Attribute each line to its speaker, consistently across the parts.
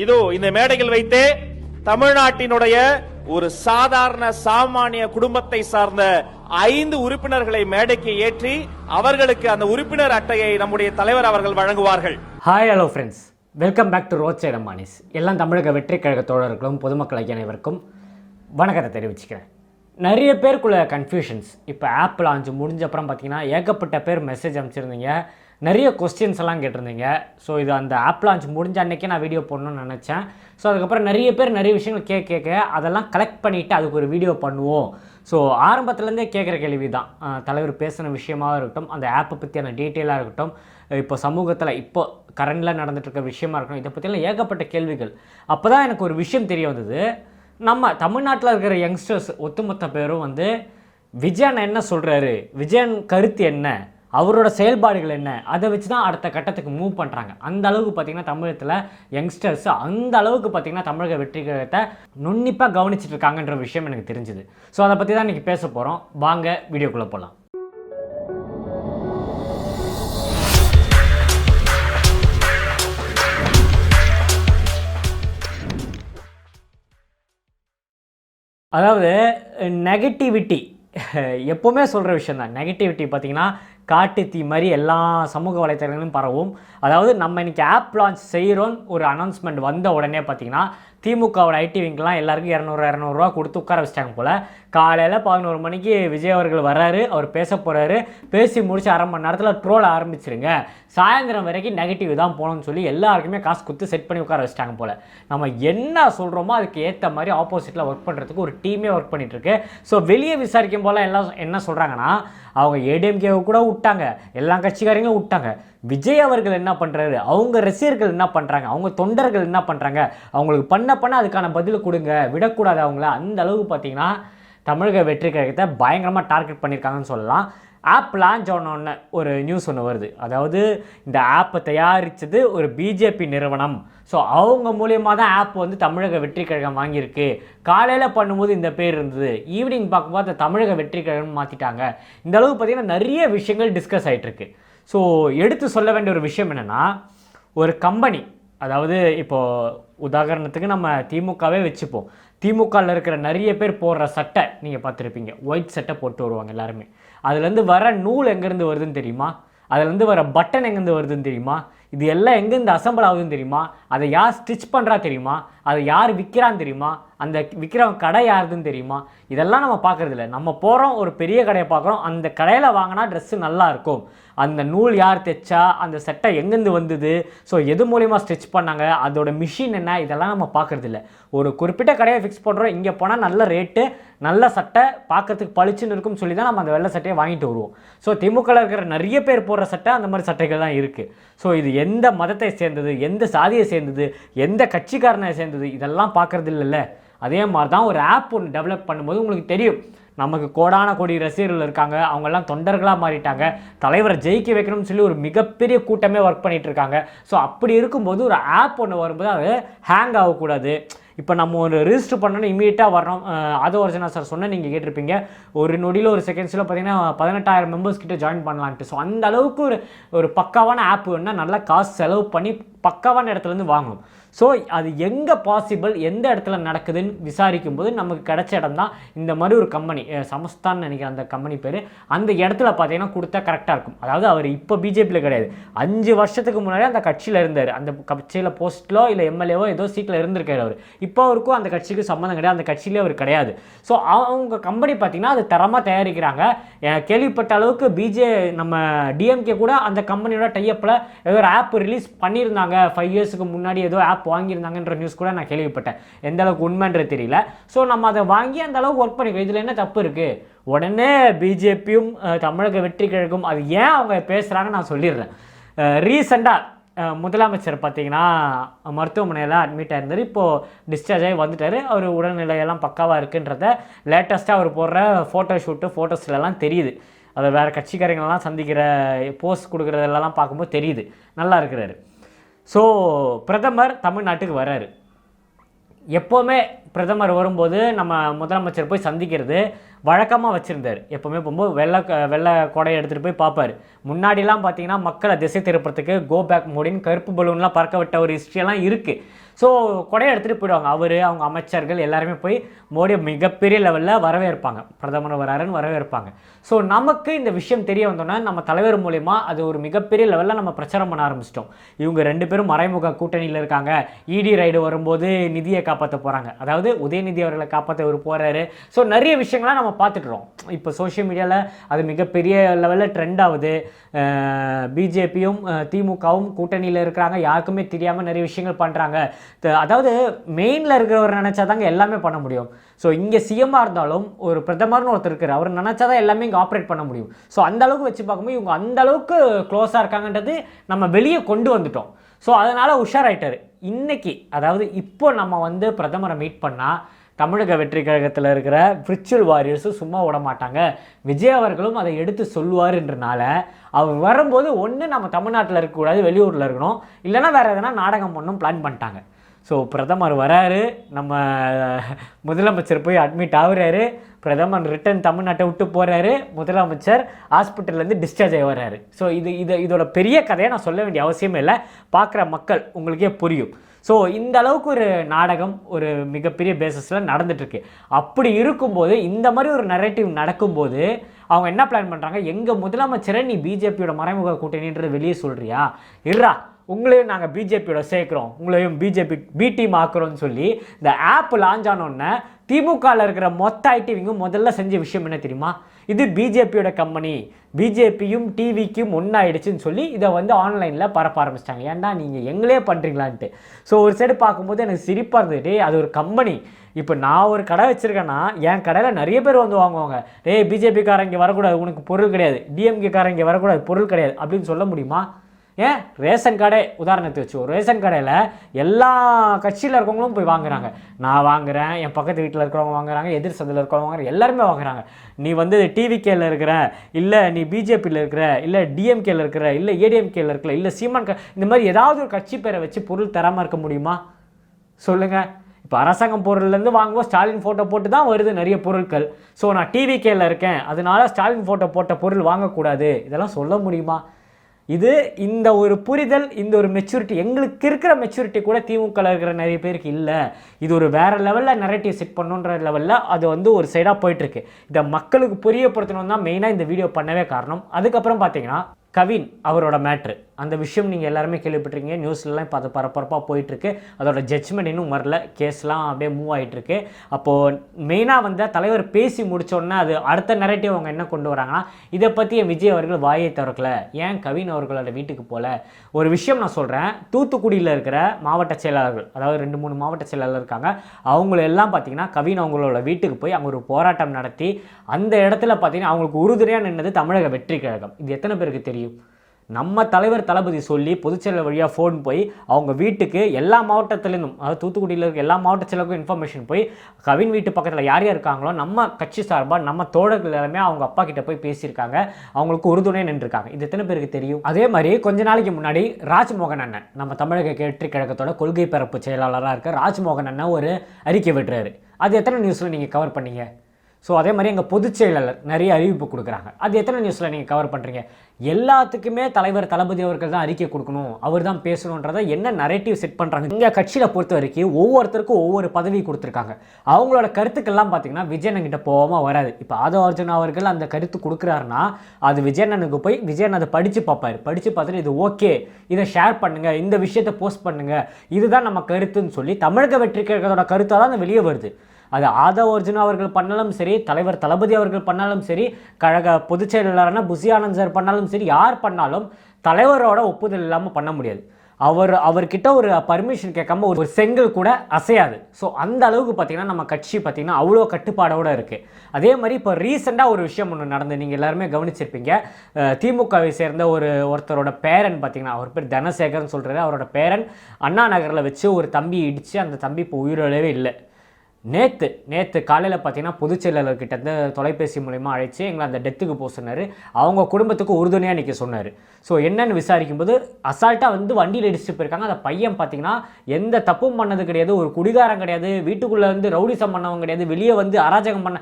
Speaker 1: இதோ இந்த மேடையில் வைத்தே தமிழ்நாட்டினுடைய ஒரு சாதாரண சாமானிய குடும்பத்தை சார்ந்த ஐந்து உறுப்பினர்களை மேடைக்கு ஏற்றி அவர்களுக்கு அந்த உறுப்பினர் அட்டையை நம்முடைய தலைவர் அவர்கள் வழங்குவார்கள்.
Speaker 2: Hi hello friends welcome back to road side அம்மானிஸ் எல்லாம் தமிழக வெற்றி கழக தோழர்களும் பொதுமக்கள் அனைவருக்கும் வணக்கத்தை தெரிவிச்சுக்கிறேன். நிறைய பேருக்குள்ள கன்ஃபியூஷன்ஸ் இப்போ ஆப் லான்ச் முடிஞ்ச அப்புறம் பார்த்தீங்கன்னா ஏகப்பட்ட பேர் மெசேஜ் அனுப்பிச்சிருந்தீங்க. நிறைய கொஸ்டின்ஸ் எல்லாம் கேட்டிருந்தீங்க. ஸோ இது அந்த ஆப் லான்ச் முடிஞ்ச அன்னைக்கே நான் வீடியோ போடணும்னு நினச்சேன். ஸோ அதுக்கப்புறம் நிறைய பேர் நிறைய விஷயங்கள் கேட்க கேட்க அதெல்லாம் கலெக்ட் பண்ணிவிட்டு அதுக்கு ஒரு வீடியோ பண்ணுவோம். ஸோ ஆரம்பத்துலேருந்தே கேட்குற கேள்வி தான் தலைவர் பேசின விஷயமாக இருக்கட்டும் அந்த ஆப்பை பற்றியான டீட்டெயிலாக இருக்கட்டும் இப்போ சமூகத்தில் இப்போ கரண்டில் நடந்துகிட்ருக்க விஷயமா இருக்கட்டும் இதை பற்றியெல்லாம் ஏகப்பட்ட கேள்விகள். அப்போ தான் எனக்கு ஒரு விஷயம் தெரிய வந்தது. நம்ம தமிழ்நாட்டில் இருக்கிற யங்ஸ்டர்ஸ் ஒட்டுமொத்த பேரும் வந்து விஜயன் என்ன சொல்கிறாரு விஜயன் கருத்து என்ன? அவரோட செயல்பாடுகள் என்ன? அதை வச்சு தான் அடுத்த கட்டத்துக்கு மூவ் பண்ணுறாங்க அந்த அளவுக்கு பார்த்தீங்கன்னா தமிழகத்தில் யங்ஸ்டர்ஸ் அந்த அளவுக்கு பார்த்தீங்கன்னா தமிழக வெற்றிகரத்தை நுண்ணிப்பாக கவனிச்சிட்டு இருக்காங்கன்ற விஷயம் எனக்கு தெரிஞ்சுது. ஸோ அதை பற்றி தான் இன்றைக்கி பேச போகிறோம் வாங்க வீடியோக்குள்ளே போகலாம் அதாவது நெகட்டிவிட்டி எப்போவுமே சொல்கிற விஷயம் தான் நெகட்டிவிட்டி பார்த்திங்கன்னா காட்டு தீ மாதிரி எல்லா சமூக வலைத்தளங்களிலும் பரவும். அதாவது நம்ம இன்றைக்கி ஆப் லான்ச் செய்கிறோன்னு ஒரு அனௌன்ஸ்மெண்ட் வந்த உடனே பார்த்தீங்கன்னா திமுகவோட ஐடி விங்கெலாம் எல்லாருக்கும் இரநூறு இரநூறுவா கொடுத்து உட்கார வச்சிட்டாங்க போல். காலையில் பதினோரு மணிக்கு விஜய் அவர்கள் வர்றாரு அவர் பேச போகிறாரு பேசி முடிச்சு அரை மணி நேரத்தில் ட்ரோல் ஆரம்பிச்சிருங்க. சாயந்தரம் வரைக்கும் நெகட்டிவ் தான் போகணும்னு சொல்லி எல்லாருக்குமே காசு கொடுத்து செட் பண்ணி உட்கார வச்சிட்டாங்க போல். நம்ம என்ன சொல்கிறோமோ அதுக்கு ஏற்ற மாதிரி ஆப்போசிட்டில் ஒர்க் பண்ணுறதுக்கு ஒரு டீமே ஒர்க் பண்ணிகிட்ருக்கு ஸோ வெளியே விசாரிக்கும் போல் எல்லாம் என்ன சொல்கிறாங்கன்னா அவங்க ஏடிஎம்கேவை கூட விட்டாங்க. எல்லா கட்சிக்காரங்களும் விட்டாங்க. விஜய் அவர்கள் என்ன பண்ணுறாரு அவங்க ரசிகர்கள் என்ன பண்ணுறாங்க அவங்க தொண்டர்கள் என்ன பண்ணுறாங்க அவங்களுக்கு பண்ண பண்ண அதுக்கான பதில் கொடுங்க. விடக்கூடாது அவங்கள. அந்த அளவுக்கு பார்த்தீங்கன்னா தமிழக வெற்றி கழகத்தை பயங்கரமாக டார்கெட் பண்ணியிருக்காங்கன்னு சொல்லலாம். ஆப் லான்ச் ஆனோடனே ஒரு நியூஸ் ஒன்று வருது. அதாவது இந்த ஆப்பை தயாரித்தது ஒரு பிஜேபி நிறுவனம். ஸோ அவங்க மூலியமாக தான் ஆப் வந்து தமிழக வெற்றி கழகம் வாங்கியிருக்கு. காலையில் பண்ணும்போது இந்த பேர் இருந்தது. ஈவினிங் பார்க்கும்போது தமிழக வெற்றி கழகம் மாற்றிட்டாங்க இந்த அளவுக்கு பார்த்திங்கன்னா நிறைய விஷயங்கள் டிஸ்கஸ் ஆகிட்டுருக்கு ஸோ எடுத்து சொல்ல வேண்டிய ஒரு விஷயம் என்னென்னா ஒரு கம்பெனி அதாவது இப்போது உதாரணத்துக்கு நம்ம திமுகவே வச்சுப்போம். திமுகவில் இருக்கிற நிறைய பேர் போடுற சட்டை நீங்கள் பார்த்துருப்பீங்க. ஒயிட் சட்டை போட்டு வருவாங்க எல்லாருமே. அதுலேருந்து வர நூல் எங்கேருந்து வருதுன்னு தெரியுமா? அதுலேருந்து வர பட்டன் எங்கேருந்து வருதுன்னு தெரியுமா? இது எல்லாம் எங்கேருந்து அசம்பிள் ஆகுதுன்னு தெரியுமா? அதை யார் ஸ்டிச் பண்ணுறா தெரியுமா? அதை யார் விற்கிறான்னு தெரியுமா? அந்த விற்கிறவங்க கடை யாருதுன்னு தெரியுமா? இதெல்லாம் நம்ம பார்க்கறது நம்ம போகிறோம் ஒரு பெரிய கடையை பார்க்குறோம். அந்த கடையில் வாங்கினா ட்ரெஸ்ஸு நல்லா இருக்கும். அந்த நூல் யார் தைச்சா? அந்த சட்டை எங்கேருந்து வந்தது? ஸோ எது மூலிமா ஸ்டிச் பண்ணாங்க? அதோட மிஷின் என்ன? இதெல்லாம் நம்ம பார்க்குறதில்ல. ஒரு குறிப்பிட்ட கடையை ஃபிக்ஸ் பண்ணுறோம் இங்கே போனால் நல்ல ரேட்டு நல்ல சட்டை பார்க்கறதுக்கு பளிச்சுன்னு இருக்கும்னு சொல்லி தான் நம்ம அந்த வெள்ளை சட்டையை வாங்கிட்டு வருவோம். ஸோ திமுகவில் இருக்கிற நிறைய பேர் போடுற சட்டை அந்த மாதிரி சட்டைகள் தான் இருக்குது ஸோ இது எந்த மதத்தை சேர்ந்தது எந்த சாதியை சேர்ந்தது எந்த கட்சிக்காரனை சேர்ந்தது இதெல்லாம் பார்க்கறது இல்லைல்ல. அதே மாதிரி தான் ஒரு ஆப் ஒன்று டெவலப் பண்ணும்போது உங்களுக்கு தெரியும். நமக்கு கோடான கோடி ரசிகர்கள் இருக்காங்க அவங்கெல்லாம் தொண்டர்களாக மாறிட்டாங்க தலைவரை ஜெயிக்க வைக்கணும்னு சொல்லி ஒரு மிகப்பெரிய கூட்டமே ஒர்க் பண்ணிகிட்டு இருக்காங்க. ஸோ அப்படி இருக்கும்போது ஒரு ஆப் ஒன்று வரும்போது அது ஹேங் ஆகக்கூடாது. இப்போ நம்ம ஒரு ரிஜிஸ்டர் பண்ணணும் இமீடியட்டாக வரணும் அது ஒரிஜினா சார் சொன்ன நீங்கள் கேட்டிருப்பீங்க. ஒரு நொடியில் ஒரு செகண்ட்ஸில் பார்த்தீங்கன்னா பதினெட்டாயிரம் மெம்பர்ஸ் கிட்ட ஜாயின் பண்ணலான்ட்டு. ஸோ அந்த அளவுக்கு ஒரு ஒரு பக்காவான ஆப் வேணுன்னா நல்லா காசு செலவு பண்ணி பக்காவான இடத்துலேருந்து வாங்கணும். ஸோ அது எங்கே பாசிபிள் எந்த இடத்துல நடக்குதுன்னு விசாரிக்கும் போது நமக்கு கிடைச்ச இடம் தான் இந்த மாதிரி ஒரு கம்பெனி சமஸ்தான் நினைக்கிறேன் அந்த கம்பெனி பேர். அந்த இடத்துல பார்த்தீங்கன்னா கொடுத்தா கரெக்டாக இருக்கும். அதாவது அவர் இப்போ பிஜேபியில் கிடையாது. அஞ்சு வருஷத்துக்கு முன்னாடி அந்த கட்சியில் இருந்தார். அந்த கட்சியில் போஸ்ட்டிலோ இல்லை எம்எல்ஏவோ ஏதோ சீட்டில் இருந்திருக்காரு அவர். இப்போ அவருக்கும் அந்த கட்சிக்கு சம்மந்தம் கிடையாது. அந்த கட்சியிலே அவர் கிடையாது. ஸோ அவங்க கம்பெனி பார்த்தீங்கன்னா அது தரமாக தயாரிக்கிறாங்க. கேள்விப்பட்ட அளவுக்கு பிஜே நம்ம டிஎம்கே கூட அந்த கம்பெனியோட டைப்பில் ஏதோ ஒரு ஆப் ரிலீஸ் பண்ணியிருந்தாங்க. ஃபைவ் இயர்ஸுக்கு முன்னாடி ஏதோ ஆப் வாங்கியிருந்தாங்கன்ற நியூஸ் கூட நான் கேள்விப்பட்டேன். எந்த அளவுக்கு உண்மைன்றது தெரியல. ஸோ நம்ம அதை வாங்கி அந்த அளவுக்கு ஒர்க் பண்ணிக்கோ. இதில் என்ன தப்பு இருக்குது உடனே பிஜேபியும் தமிழக வெற்றி கழகம் அது ஏன் அவங்க பேசுகிறாங்கன்னு நான் சொல்லிடுறேன். ரீசெண்டாக முதலமைச்சர் பார்த்தீங்கன்னா மருத்துவமனையில் அட்மிட் ஆயிருந்தார். இப்போது டிஸ்சார்ஜ் ஆகி வந்துட்டார். அவர் உடல்நிலையெல்லாம் பக்காவாக இருக்குன்றத லேட்டஸ்ட்டாக அவர் போடுற ஃபோட்டோ ஷூட்டு ஃபோட்டோஸ்லலாம் தெரியுது. அதை வேறு கட்சிக்காரங்களெல்லாம் சந்திக்கிற போஸ்ட் கொடுக்குறதெல்லாம் பார்க்கும்போது தெரியுது. நல்லா இருக்கிறாரு. ஸோ பிரதமர் தமிழ்நாட்டுக்கு வராரு. எப்போவுமே பிரதமர் வரும்போது நம்ம முதலமைச்சர் போய் சந்திக்கிறது வழக்கமாக வச்சுருந்தார். எப்போவுமே போகும்போது வெள்ளை வெள்ளை கொடையை எடுத்துகிட்டு போய் பார்ப்பார். முன்னாடிலாம் பார்த்தீங்கன்னா மக்களை திசை திருப்புறதுக்கு கோ பேக் மோடின்னு கருப்பு பலூன்லாம் பறக்க விட்ட ஒரு ஹிஸ்ட்ரியெல்லாம் இருக்குது ஸோ கொடையை எடுத்துகிட்டு போயிடுவாங்க. அவர் அவங்க அமைச்சர்கள் எல்லாருமே போய் மோடியை மிகப்பெரிய லெவலில் வரவேற்பாங்க. பிரதமர் வராருன்னு வரவேற்பாங்க. ஸோ நமக்கு இந்த விஷயம் தெரிய வந்தோன்னா நம்ம தலைவர் மூலயமா அது ஒரு மிகப்பெரிய லெவலில் நம்ம பிரச்சாரம் பண்ண ஆரம்பிச்சிட்டோம். இவங்க ரெண்டு பேரும் மறைமுக கூட்டணியில் இருக்காங்க. இடி ரைடு வரும்போது நிதியை காப்பாற்ற போகிறாங்க அதாவது உதயநிதி அவர்களை காப்பாற்ற அவர் போகிறாரு ஸோ நிறைய விஷயங்கள்லாம் நம்ம பார்த்துட்டுறோம். இப்போ சோஷியல் மீடியாவில் அது மிகப்பெரிய லெவலில் ட்ரெண்ட் ஆகுது. பிஜேபியும் திமுகவும் கூட்டணியில் இருக்கிறாங்க. யாருக்குமே தெரியாமல் நிறைய விஷயங்கள் பண்ணுறாங்க அதாவது மெயினில் இருக்கிறவர் நினச்சாதாங்க எல்லாமே பண்ண முடியும். ஸோ இங்கே சிஎம்மாக இருந்தாலும் ஒரு பிரதமர்னு ஒருத்தர் இருக்கார் அவர் நினச்சாதான் எல்லாமே இங்கே ஆப்ரேட் பண்ண முடியும். ஸோ அந்த அளவுக்கு வச்சு பார்க்கும்போது இவங்க அந்த அளவுக்கு க்ளோஸாக இருக்காங்கன்றது நம்ம வெளியே கொண்டு வந்துட்டோம். ஸோ அதனால் உஷாராயிட்டார். இன்னைக்கு அதாவது இப்போ நம்ம வந்து பிரதமரை மீட் பண்ணால் தமிழக வெற்றி கழகத்தில் இருக்கிற விர்ச்சுவல் வாரியர்ஸும் சும்மா விட மாட்டாங்க. விஜய் அவர்களும் அதை எடுத்து சொல்லுவார்ன்றனால அவர் வரும்போது ஒன்று நம்ம தமிழ்நாட்டில் இருக்கக்கூடாது வெளியூரில் இருக்கணும். இல்லைன்னா வேறு எதனா நாடகம் பண்ணும் பிளான் பண்ணிட்டாங்க. ஸோ பிரதமர் வராரு. நம்ம முதலமைச்சர் போய் அட்மிட் ஆகுறாரு. பிரதமர் ரிட்டர்ன் தமிழ்நாட்டை விட்டு போகிறாரு முதலமைச்சர் ஹாஸ்பிட்டல்லேருந்து டிஸ்சார்ஜ் ஆகி வர்றாரு. ஸோ இது இது இதோட பெரிய கதையை நான் சொல்ல வேண்டிய அவசியமே இல்லை. பார்க்குற மக்கள் உங்களுக்கே புரியும். ஸோ இந்த அளவுக்கு ஒரு நாடகம் ஒரு மிகப்பெரிய பேசஸில் நடந்துட்டுருக்கு அப்படி இருக்கும்போது இந்த மாதிரி ஒரு நரேட்டிவ் நடக்கும்போது அவங்க என்ன பிளான் பண்ணுறாங்க எங்கள் முதலமைச்சரை நீ பிஜேபியோட மறைமுக கூட்டணின்றது வெளியே சொல்கிறியா இருறா உங்களையும் நாங்கள் பிஜேபியோட சேர்க்குறோம். உங்களையும் பிஜேபி பி டீம் ஆக்குறோம்னு சொல்லி இந்த ஆப் லான்ச் ஆனோடனே திமுகவில் இருக்கிற மொத்த ஐடிவிங்க முதல்ல செஞ்ச விஷயம் என்ன தெரியுமா? இது பிஜேபியோட கம்பெனி பிஜேபியும் டிவிக்கும் ஒன்றாயிடுச்சுன்னு சொல்லி இதை வந்து ஆன்லைனில் பரப்ப ஆரம்பிச்சிட்டாங்க. ஏன்டா நீங்கள் எங்களே பண்ணுறீங்களான்ட்டு ஸோ ஒரு சைடு பார்க்கும்போது எனக்கு சிரிப்பாக இருந்தது. அது ஒரு கம்பெனி இப்போ நான் ஒரு கடை வச்சுருக்கேன்னா என் கடையில் நிறைய பேர் வந்து வாங்குவாங்க. டேய் பிஜேபிக்காரங்க வரக்கூடாது. உனக்கு பொருள் கிடையாது. டிஎம்கேக்காரங்க இங்கே வரக்கூடாது. பொருள் கிடையாது. அப்படின்னு சொல்ல முடியுமா? ஏன்? ரேஷன் கடை உதாரணத்தை வச்சு. ஒரு ரேஷன் கடையில் எல்லா கட்சியில் இருக்கவங்களும் போய் வாங்குறாங்க. நான் வாங்குறேன் என் பக்கத்து வீட்டில் இருக்கிறவங்க வாங்குறாங்க எதிர் சந்தில் இருக்கிறவங்க வாங்குறாங்க எல்லாருமே வாங்குறாங்க. நீ வந்து டிவிகேல இருக்கிற இல்லை நீ பிஜேபியில் இருக்கிற இல்லை டிஎம்கேல இருக்கிற இல்லை ஏடிஎம்கேல இருக்கிற இல்லை சீமான் க இந்த மாதிரி ஏதாவது ஒரு கட்சி பேரை வச்சு பொருள் தராமல் இருக்க முடியுமா? சொல்லுங்கள் இப்போ அரசாங்கம் பொருள்லேருந்து வாங்குவோம் ஸ்டாலின் ஃபோட்டோ போட்டு தான் வருது நிறைய பொருட்கள். ஸோ நான் டிவிகேல இருக்கேன் அதனால ஸ்டாலின் ஃபோட்டோ போட்ட பொருள் வாங்கக்கூடாது. இதெல்லாம் சொல்ல முடியுமா? இது இந்த ஒரு புரிதல் இந்த ஒரு மெச்சூரிட்டி எங்களுக்கு இருக்கிற மெச்சூரிட்டி கூட திமுக இருக்கிற நிறைய பேருக்கு இல்லை. இது ஒரு வேறு லெவலில் நெரட்டிவ் செட் பண்ணுன்ற லெவலில் அது வந்து ஒரு சைடாக போயிட்டுருக்கு. இதை மக்களுக்கு புரியப்படுத்தணும் தான் மெயினாக இந்த வீடியோ பண்ணவே காரணம். அதுக்கப்புறம் பார்த்தீங்கன்னா கவின் அவரோட மேட்ரு அந்த விஷயம் நீங்கள் எல்லாருமே கேள்விப்பட்டிருக்கீங்க. நியூஸ்லலாம் இப்போ அது பரபரப்பாக போயிட்டுருக்கு. அதோட ஜட்ஜ்மெண்ட் இன்னும் வரல. கேஸ்லாம் அப்படியே மூவ் ஆகிட்டுருக்கு அப்போது மெயினாக வந்து தலைவர் பேசி முடித்தோடனே அது அடுத்த நெரட்டிவ் அவங்க என்ன கொண்டு வராங்கன்னா இதை பற்றி என் விஜய் அவர்கள் வாயை திறக்கல. ஏன் கவின் அவர்களோட வீட்டுக்கு போகல ஒரு விஷயம் நான் சொல்கிறேன் தூத்துக்குடியில் இருக்கிற மாவட்ட செயலாளர்கள் அதாவது ரெண்டு மூணு மாவட்ட செயலாளர் இருக்காங்க. அவங்கள எல்லாம் பார்த்தீங்கன்னா கவின் அவங்களோட வீட்டுக்கு போய் அவங்க ஒரு போராட்டம் நடத்தி அந்த இடத்துல பார்த்தீங்கன்னா அவங்களுக்கு உறுதுணையாக நின்னது தமிழக வெற்றி கழகம். இது எத்தனை பேருக்கு தெரியும்? நம்ம தலைவர் தளபதி சொல்லி பொதுச்செயலர் வழியாக ஃபோன் போய் அவங்க வீட்டுக்கு எல்லா மாவட்டத்துலேருந்தும் அதாவது தூத்துக்குடியில் இருக்க எல்லா மாவட்ட செயலருக்கும் இன்ஃபர்மேஷன் போய் கவின் வீட்டு பக்கத்தில் யார் யார் இருக்காங்களோ நம்ம கட்சி சார்பாக நம்ம தோழர்கள் எல்லாமே அவங்க அப்பா கிட்ட போய் பேசியிருக்காங்க. அவங்களுக்கு உறுதுணை நின்றுருக்காங்க. இது எத்தனை பேருக்கு தெரியும்? அதே மாதிரி கொஞ்ச நாளைக்கு முன்னாடி ராஜ்மோகன் அண்ணன் நம்ம தமிழக கேட்டு கழகத்தோட கொள்கை பரப்பு செயலாளராக இருக்க ராஜ்மோகன் அண்ணன் ஒரு அறிக்கை விடுறாரு. அது எத்தனை நியூஸில் நீங்கள் கவர் பண்ணீங்க? ஸோ அதே மாதிரி எங்கள் பொதுச் செயலாளர் நிறைய அறிவிப்பு கொடுக்குறாங்க. அது எத்தனை நியூஸில் நீங்கள் கவர் பண்ணுறீங்க எல்லாத்துக்குமே தலைவர் தளபதி அவர்கள் தான் அறிக்கை கொடுக்கணும். அவர் தான் பேசணுன்றதை என்ன நரேட்டிவ் செட் பண்ணுறாங்க இங்கே கட்சியில் பொறுத்த வரைக்கும் ஒவ்வொருத்தருக்கும் ஒவ்வொரு பதவி கொடுத்துருக்காங்க. அவங்களோட கருத்துக்கெல்லாம் பார்த்தீங்கன்னா விஜயனங்கிட்ட போகாமல் வராது. இப்போ ஆதவ அர்ஜுன் அவர்கள் அந்த கருத்து கொடுக்குறாருன்னா அது விஜயனனுக்கு போய் விஜயன் அதை படித்து பார்ப்பாரு படித்து பார்த்துட்டு இது ஓகே இதை ஷேர் பண்ணுங்கள் இந்த விஷயத்தை போஸ்ட் பண்ணுங்கள் இதுதான் நம்ம கருத்துன்னு சொல்லி தமிழக வெற்றி கழகத்தோட கருத்தாக தான் வெளியே வருது. அது ஆதவ அர்ஜுன் அவர்கள் பண்ணாலும் சரி தலைவர் தளபதி அவர்கள் பண்ணாலும் சரி கழக பொதுச் செயலாளரான புசி ஆனந்த் சார் பண்ணாலும் சரி யார் பண்ணாலும் தலைவரோட ஒப்புதல் இல்லாமல் பண்ண முடியாது. அவர் அவர்கிட்ட ஒரு பர்மிஷன் கேட்காம ஒரு செங்கல் கூட அசையாது. ஸோ அந்த அளவுக்கு பார்த்தீங்கன்னா நம்ம கட்சி பார்த்தீங்கன்னா அவ்வளோ கட்டுப்பாடோடு இருக்குது அதே மாதிரி இப்போ ரீசெண்டாக ஒரு விஷயம் ஒன்று நடந்து நீங்கள் எல்லாருமே கவனிச்சிருப்பீங்க. திமுகவை சேர்ந்த ஒரு ஒருத்தரோட பேரன் பார்த்திங்கன்னா அவர் பேர் தனசேகர்னு சொல்கிறாரு அவரோட பேரன் அண்ணா நகரில் வச்சு ஒரு தம்பி இடித்து அந்த தம்பி இப்போ உயிரிழவே இல்லை. நேற்று நேற்று காலையில் பார்த்தீங்கன்னா பொதுச் செயலாளர்கிட்ட இருந்து தொலைபேசி மூலயமா அழைச்சி எங்களை அந்த டெத்துக்கு போக சொன்னார். அவங்க குடும்பத்துக்கு உறுதுணையாக நிற்க சொன்னார். ஸோ என்னன்னு விசாரிக்கும்போது அசால்ட்டாக வந்து வண்டியில் இடிச்சுட்டு போயிருக்காங்க. அந்த பையன் பார்த்தீங்கன்னா எந்த தப்பும் பண்ணது கிடையாது. ஒரு குடிகாரம் கிடையாது. வீட்டுக்குள்ளே வந்து ரவுடிசம் பண்ணவங்க கிடையாது. வெளியே வந்து அராஜகம் பண்ண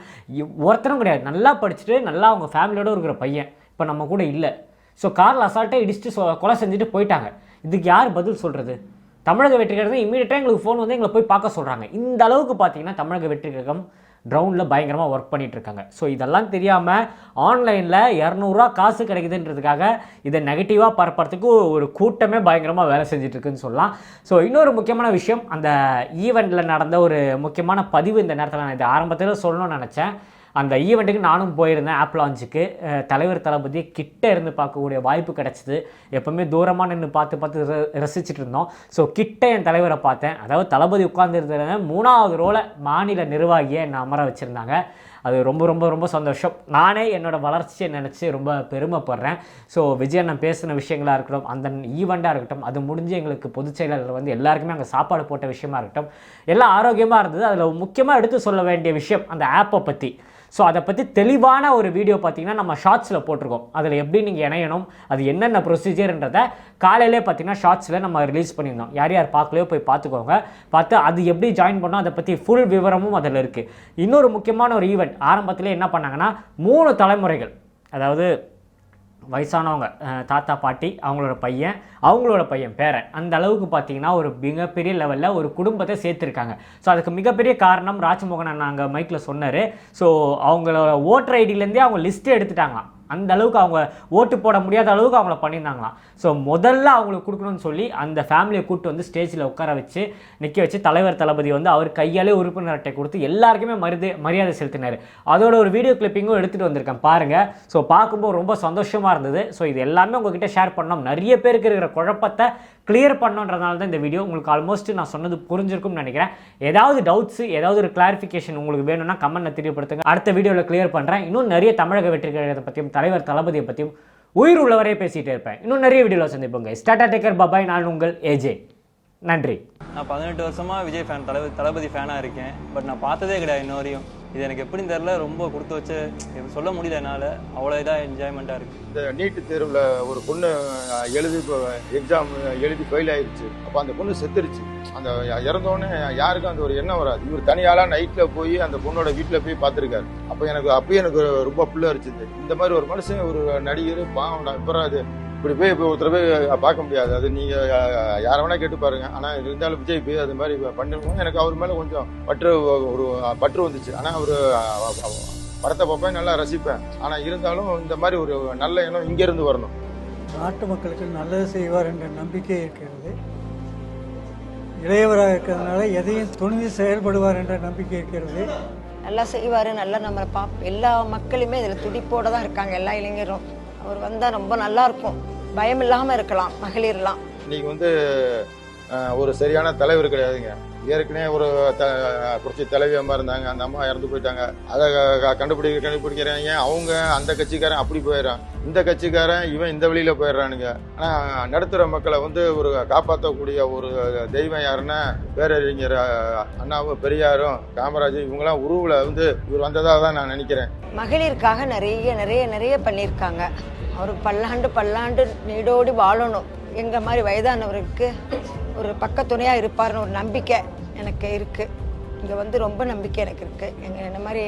Speaker 2: ஒருத்தரும் கிடையாது. நல்லா படிச்சுட்டு நல்லா அவங்க ஃபேமிலியோடு இருக்கிற பையன். இப்போ நம்ம கூட இல்லை. ஸோ காரில் அசால்ட்டாக இடிச்சுட்டு சொ- கொலை செஞ்சுட்டு போயிட்டாங்க. இதுக்கு யார் பதில் சொல்கிறது தமிழக வெற்றி கழகம் இமீடியட்டாக எங்களுக்கு ஃபோன் வந்து எங்களை போய் பார்க்க சொல்கிறாங்க இந்த அளவுக்கு பார்த்தீங்கன்னா தமிழக வெற்றி கழகம் பயங்கரமாக ஒர்க் பண்ணிட்டு இருக்காங்க. ஸோ இதெல்லாம் தெரியாமல் ஆன்லைனில் இரநூறுவா காசு கிடைக்குதுன்றதுக்காக இதை நெகட்டிவாக பரப்புறதுக்கு ஒரு கூட்டமே பயங்கரமாக வேலை செஞ்சிட்ருக்குன்னு சொல்லலாம். ஸோ இன்னொரு முக்கியமான விஷயம் அந்த ஈவெண்ட்டில் நடந்த ஒரு முக்கியமான பதிவு இந்த நேரத்தில் நான் இது ஆரம்பத்தில் சொல்லணும்னு நினச்சேன். அந்த ஈவெண்ட்டுக்கு நானும் போயிருந்தேன் ஆப் லான்ச்சுக்கு தலைவர் தளபதி கிட்ட இருந்து பார்க்கக்கூடிய வாய்ப்பு கிடச்சிது. எப்போவுமே தூரமாக நின்று பார்த்து பார்த்து ர- இருந்தோம். ஸோ கிட்ட என் தலைவரை பார்த்தேன். அதாவது தளபதி உட்கார்ந்துருந்த மூணாவது ரோலை மாநில நிர்வாகியை என்னை அமர வச்சுருந்தாங்க. அது ரொம்ப ரொம்ப ரொம்ப சந்தோஷம். நானே என்னோடய வளர்ச்சியை நினச்சி ரொம்ப பெருமைப்படுறேன். ஸோ விஜய் நான் பேசின விஷயங்களாக இருக்கட்டும் அந்த ஈவெண்ட்டாக இருக்கட்டும் அது முடிஞ்சு எங்களுக்கு பொதுச் செயலாளர் வந்து எல்லாருக்குமே அங்கே சாப்பாடு போட்ட விஷயமா இருக்கட்டும் எல்லாம் ஆரோக்கியமாக இருந்தது. அதில் முக்கியமாக எடுத்து சொல்ல வேண்டிய விஷயம் அந்த ஆப்பை பற்றி ஸோ அதை பற்றி தெளிவான ஒரு வீடியோ பார்த்தீங்கன்னா நம்ம ஷார்ட்ஸில் போட்டிருக்கோம். அதில் எப்படி நீங்கள் இணையணும் அது என்னென்ன ப்ரொசீஜர்ன்றதை காலையிலே பார்த்தீங்கன்னா ஷார்ட்ஸில் நம்ம ரிலீஸ் பண்ணியிருந்தோம். யார் யார் பார்க்கலையோ போய் பார்த்துக்கோங்க. பார்த்து அது எப்படி ஜாயின் பண்ணோம் அதை பற்றி ஃபுல் விவரமும் அதில் இருக்குது இன்னொரு முக்கியமான ஒரு ஈவெண்ட் ஆரம்பத்தில் என்ன பண்ணாங்கன்னா மூணு தலைமுறைகள் அதாவது வயசானவங்க தாத்தா பாட்டி அவங்களோட பையன் அவங்களோட பையன் பேரன் அந்த அளவுக்கு பார்த்தீங்கன்னா ஒரு மிகப்பெரிய லெவலில் ஒரு குடும்பத்தை சேர்த்துருக்காங்க. ஸோ அதுக்கு மிகப்பெரிய காரணம் ராஜ்மோகன் அண்ணா அங்கே மைக்கில் சொன்னார். ஸோ அவங்களோட ஓட்டர் ஐடியிலேருந்தே அவங்க லிஸ்ட்டு எடுத்துட்டாங்களாம். அந்த அளவுக்கு அவங்க ஓட்டு போட முடியாத அளவுக்கு அவங்கள பண்ணியிருந்தாங்களாம். ஸோ முதல்ல அவங்களுக்கு கொடுக்கணும்னு சொல்லி அந்த ஃபேமிலியை கூப்பிட்டு வந்து ஸ்டேஜில் உட்கார வச்சு நிற்க வச்சு தலைவர் தளபதி வந்து அவர் கையாலே உறுப்பினர் அட்டை கொடுத்து எல்லாருக்குமே மருது மரியாதை செலுத்தினார். அதோட ஒரு வீடியோ கிளிப்பிங்கும் எடுத்துகிட்டு வந்திருக்கேன் பாருங்கள் ஸோ பார்க்கும்போது ரொம்ப சந்தோஷமாக இருந்தது. ஸோ இது எல்லாமே உங்ககிட்ட ஷேர் பண்ணோம். நிறைய பேருக்கு இருக்கிற குழப்பத்தை கிளியர் பண்ணோன்றதுனால தான் இந்த வீடியோ உங்களுக்கு ஆல்மோஸ்ட் நான் சொன்னது புரிஞ்சிருக்கும்னு நினைக்கிறேன். ஏதாவது டவுட்ஸ் ஏதாவது ஒரு கிளாரிஃபிகேஷன் உங்களுக்கு வேணும்னா கமெண்ட்டில் தெரியப்படுத்துங்க. அடுத்த வீடியோவில் கிளியர் பண்ணுறேன் இன்னும் நிறைய தமிழக வெற்றி கழகத்தை பற்றியும் தலைவர் தளபதியை பற்றியும் உயிர் உள்ளவரே பேசிகிட்டே இருப்பேன். இன்னும் நிறைய வீடியோவில் சந்திப்போங்க ஸ்டாட்டா டேக்கர் பபாய் நான் உங்கள் ஏஜே நன்றி.
Speaker 3: நான் பதினெட்டு வருஷமாக விஜய் ஃபேன் தளபதி தளபதி ஃபேனாக இருக்கேன். பட் நான் பார்த்ததே கிடையாது இன்ன வரையும். இது எனக்கு எப்படின்னு தெரில ரொம்ப கொடுத்து வச்சு எனக்கு சொல்ல முடியல என்னால். அவ்வளோ இதாக என்ஜாய்மெண்ட்டாக இருக்குது
Speaker 4: இந்த நீட்டு தேர்வில் ஒரு பொண்ணு எழுதி எக்ஸாம் எழுதி ஃபெயில் ஆயிருச்சு. அப்போ அந்த பொண்ணு செத்துருச்சு. அந்த இறந்தோடனே யாருக்கும் அந்த ஒரு எண்ணம் வராது. இவர் தனியாலாம் நைட்டில் போய் அந்த பொண்ணோட வீட்டில் போய் பார்த்துருக்காரு அப்போ எனக்கு அப்பயும் எனக்கு ரொம்ப புள்ள இருந்துச்சு இந்த மாதிரி ஒரு மனுஷன் ஒரு நடிகர் பாவம் அப்புறம் அது இப்படி போய் இப்போ ஒருத்தர் போய் பார்க்க முடியாது. அது நீங்கள் யாரை வேணா கேட்டு பாருங்க. ஆனால் இருந்தாலும் விஜய் போய் அது மாதிரி பண்ணுவோம் எனக்கு அவர் மேலே கொஞ்சம் பற்று ஒரு பற்று வந்துச்சு. ஆனால் அவர் படத்தை பார்ப்பேன் நல்லா ரசிப்பேன். ஆனால் இருந்தாலும் இந்த மாதிரி ஒரு நல்ல எண்ணம் இங்கேருந்து வரணும்.
Speaker 5: நாட்டு மக்களுக்கு நல்லது செய்வார் என்ற நம்பிக்கை இருக்கிறது. இளையவராக இருக்கிறதுனால எதையும் துணிந்து செயல்படுவார் என்ற நம்பிக்கை இருக்கிறது.
Speaker 6: நல்லா செய்வார் நல்லா நம்ம பா எல்லா மக்களுமே இதில் துடிப்போட தான் இருக்காங்க எல்லா இளைஞரும். அவர் வந்தால் ரொம்ப நல்லா இருக்கும். பயம் இல்லாமல் இருக்கலாம் மகளிர்லாம்.
Speaker 4: இன்னைக்கு வந்து ஒரு சரியான தலைவர் கிடையாதுங்க. ஏற்கனவே ஒரு த புரட்சி தலைவியமாக இருந்தாங்க அந்த அம்மா இறந்து போயிட்டாங்க. அதை க- கண்டுபிடிக்க கண்டுபிடிக்கிறாங்க. அவங்க அந்த கட்சிக்காரன் அப்படி போயிடறான். இந்த கட்சிக்காரன் இவன் இந்த வழியில போயிடுறானுங்க. ஆனால் நடுத்தர மக்களை வந்து ஒரு காப்பாற்றக்கூடிய ஒரு தெய்வம் யாருன்னா பேரறிஞர் அண்ணாவும் பெரியாரும் காமராஜர் இவங்கெல்லாம் உருவில் வந்து இவர் வந்ததாக தான் நான் நினைக்கிறேன்.
Speaker 6: மகளிருக்காக நிறைய நிறைய நிறைய பண்ணியிருக்காங்க. அவருக்கு பல்லாண்டு பல்லாண்டு நீடோடி வாழணும். எங்கள் மாதிரி வயதானவருக்கு ஒரு பக்கத்துணையாக இருப்பார்னு ஒரு நம்பிக்கை எனக்கு இருக்குது இங்கே வந்து ரொம்ப நம்பிக்கை எனக்கு இருக்குது எங்கள் இந்த மாதிரி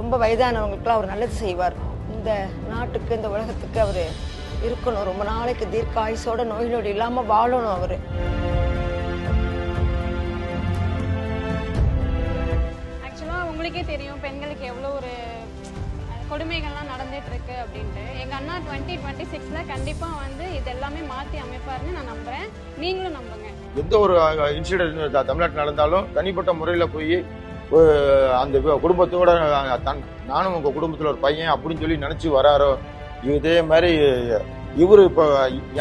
Speaker 6: ரொம்ப வயதானவங்களுக்குலாம் அவர் நல்லது செய்வார். இந்த நாட்டுக்கு இந்த உலகத்துக்கு அவர் இருக்கணும். ரொம்ப நாளைக்கு தீர்க்க ஆயுசோட நோய் நொடி இல்லாமல் வாழணும் அவர்.
Speaker 7: ஆக்சுவலாக உங்களுக்கே தெரியும் பெண்களுக்கு எவ்வளோ ஒரு கொடுமைகள்லாம் நடந்துட்டு இருக்கு அப்படின்ட்டு. எங்கள் அண்ணா டுவெண்ட்டி டுவெண்ட்டி சிக்ஸில் கண்டிப்பாக வந்து இது எல்லாமே மாற்றி நான் நம்புகிறேன் நீங்களும் நம்புங்க.
Speaker 4: எந்த ஒரு இன்சிடென்ட் தமிழ்நாட்டில் நடந்தாலும் தனிப்பட்ட முறையில் போய் அந்த குடும்பத்தோட தன் நானும் உங்கள் குடும்பத்தில் ஒரு பையன் அப்படின்னு சொல்லி நினச்சி வராரோ இதே மாதிரி இவர் இப்போ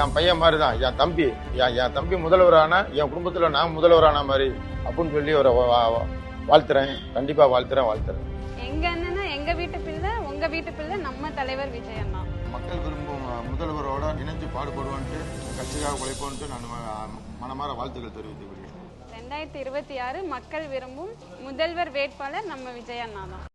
Speaker 4: என் பையன் மாதிரி தான் என் தம்பி என் என் தம்பி முதல்வரானா என் குடும்பத்தில் நான் முதல்வரான மாதிரி அப்படின்னு சொல்லி ஒரு வாழ்த்துறேன். கண்டிப்பாக வாழ்த்துறேன் வாழ்த்துறேன்.
Speaker 7: எங்கள் அண்ணனா எங்கள் வீட்டு பிள்ளை? உங்கள் வீட்டு பிள்ளை நம்ம தலைவர் விஜய் அண்ணா
Speaker 4: மக்கள் விரும்பும் முதல்வரோட இணைஞ்சு பாடுபடுவோன்ட்டு கட்சிக்காக உழைப்போன்ட்டு நான் மனமார வாழ்த்துக்கள் தெரிவித்துக் கொள்கிறேன்.
Speaker 7: ரெண்டாயிரத்தி இருபத்தி ஆறு மக்கள் விரும்பும் முதல்வர் வேட்பாளர் நம்ம விஜய் அண்ணா தான்